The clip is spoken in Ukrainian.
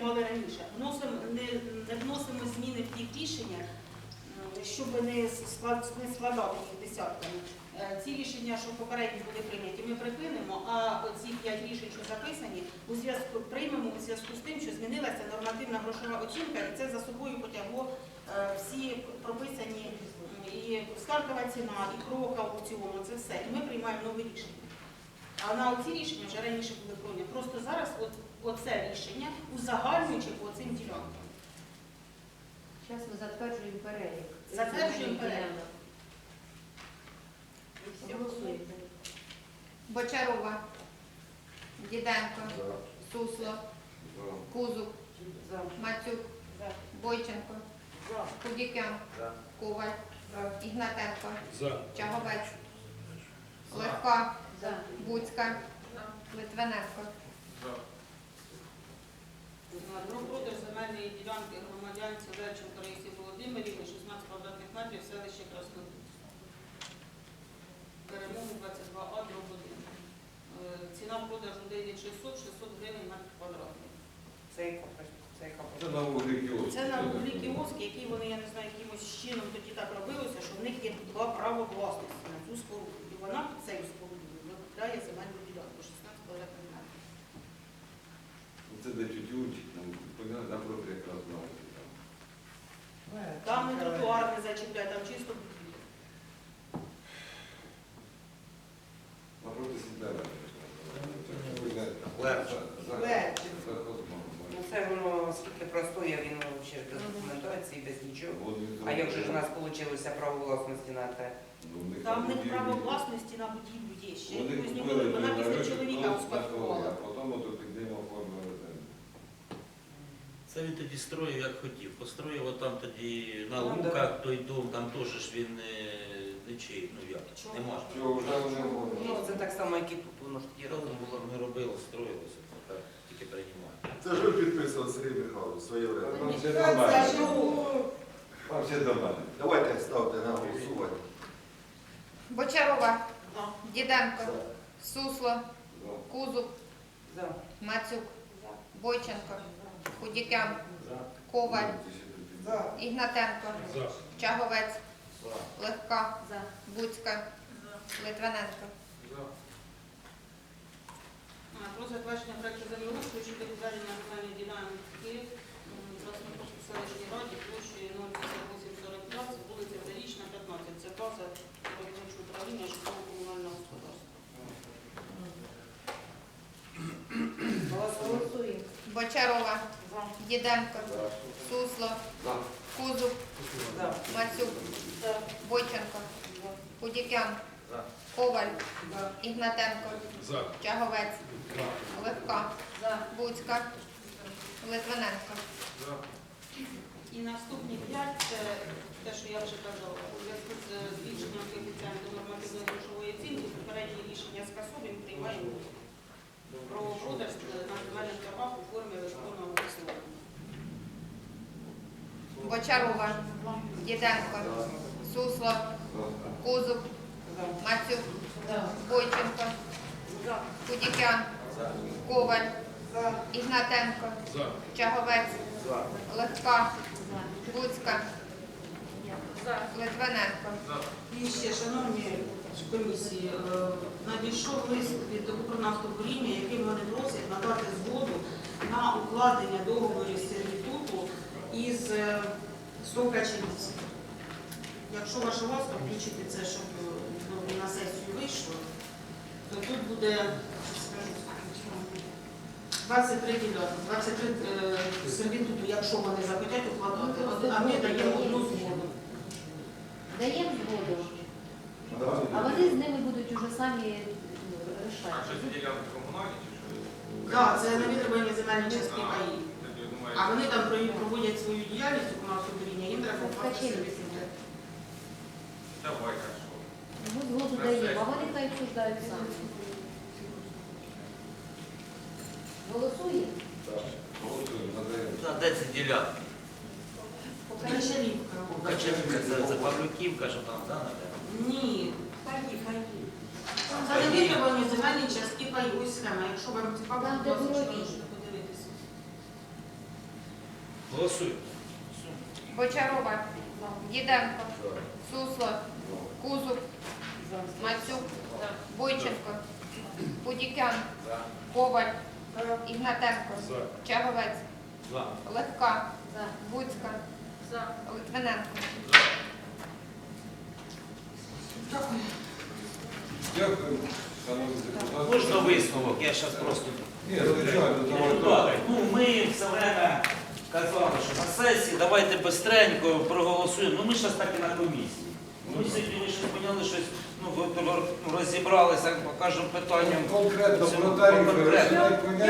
приймали раніше. Вносимо, не, не вносимо зміни в ті рішення, щоб не, склад, не складати їх десятками. Е, Ці рішення, що попередні були прийняті, ми припинимо, а оці п'ять рішень, що записані, у зв'язку приймемо у зв'язку з тим, що змінилася нормативна грошова оцінка, і це за собою потягло е, всі прописані і стартова ціна, і крока аукціону, це все. І ми приймаємо нове рішення. А на оці рішення вже раніше були прийняті. Просто зараз от, оце рішення узагальнюючи по цим ділянкам. Зараз ми затверджуємо перелік. Затверджуємо перелік. Голосуємо. Бочарова, Діденко, Сусло, Кузук, Мацюк, Бойченко, Худікян, Коваль, Ігнатенко, Чаговець, Легка. Буцька, Литвиненко. Про продаж земельної ділянки громадянці Левченко Раїсі Володимирівни, 16 квадратних метрів, селище Краснодуб. Перемогу 22А, дроб 1. Е, Ціна продажу 9600, 600 гривень метр квадратний. Це яка це яка Це на вуглі кіоск. Це на вуглі кіоски, які вони, я не знаю, якимось чином тоді так робилося, що в них є два права власності на цю споруду. І вона під цією спорудою викупляє земельну ділянку 16 квадратних метрів. Це де тютюнчик, там, понятно, напроти якраз на вулиці там. Там не тротуар не зачіпляє, там чисто будівля. Напроти Сідера. Левченко. Ну це воно скільки простоє, він взагалі без документації, без нічого. А як же ж у нас вийшло право власності на те? Там в них право власності на будівлю є ще. Якось ніколи, вона після чоловіка а успадкувала. потім ото під ним оформили землю. Це він тоді строїв, як хотів. Построїв отам тоді на Ну, луках той дом, там теж ж він не, не чий, ну як, Чого? не можна. Чого вже вони Ну це так само, як і тут, воно ж тоді разом було. Ми робили, строїлося, так тільки приймали. Це ж ви підписував Сергій Михайлович своє время. Все до мене. Там все до мене. Давайте ставте на голосування. Бочарова, Да. Діденко, Сусло, Кузук, За. Мацюк, Бойченко, Худікян, Коваль, Ігнатенко, Чаговець, Легка, За. Буцька, Литвиненко. А, Про затвердження проекту землеустрою щодо відведення земельної управління житлово-комунального господарства. Голосуємо. Бочарова, За. Діденко, Сусло, Кузук, За. Мацюк, За. Бойченко, Худікян, Коваль, Ігнатенко, Чаговець, Легка, Буцька, Литвиненко. І наступні п'ять це те, що я вже казала, у зв'язку з збільшенням коефіцієнту нормативної грошової оцінки, попереднє рішення скасовуємо, приймаємо про продаж на земельних правах у формі електронного аукціону. Бочарова, Діденко, Сусло, Кузук, За. Мацюк, Бойченко, Худікян, Коваль, Ігнатенко, Чаговець, Легка, Буцька, Литвиненко. І ще, шановні комісії, е, надійшов лист від Укрнафтобуріння, яким вони просять надати згоду на укладення договорів сервітуту із е, Совкачевіці. Якщо ваша ласка, включити це, щоб е, на сесію вийшло, то тут буде, 23 ділянки, 23 е, сервітуту, якщо вони захотять укладати, а ми даємо одну згоду. Даємо згоду, а вони з ними будуть уже самі ну, рішати. Так, це на відрубані земельні частки паї. А вони там про- проводять свою діяльність у нас у їм треба платити Ткачеві. сервісний. Ми згоду даємо, а вони хай обсуждають самі. Голосуємо? Голосуємо, де ці ділянки? Це, це Павлюківка, що там, да, наверное? Ні. Це не відрубані земельні частки паї. Схема. Якщо вам цікаво, подивитися. Голосуємо. Бочарова, Діденко, Сусло, Кузуб, Мацюк, Бойченко, Пудікян, Коваль, Ігнатенко, Чаговець, За. Легка, Буцька, Литвиненко. Дякую, депутати. Можна висновок, я зараз просто. Ні, звичайно, ну ми все время казали, що на сесії давайте бистренько проголосуємо. Ну ми зараз так і на комісії. Ми сьогодні ви щось поняли, щось ну, ви- розібралися по кожному питанню. Конкретно Цьому про тарифи конкретно. не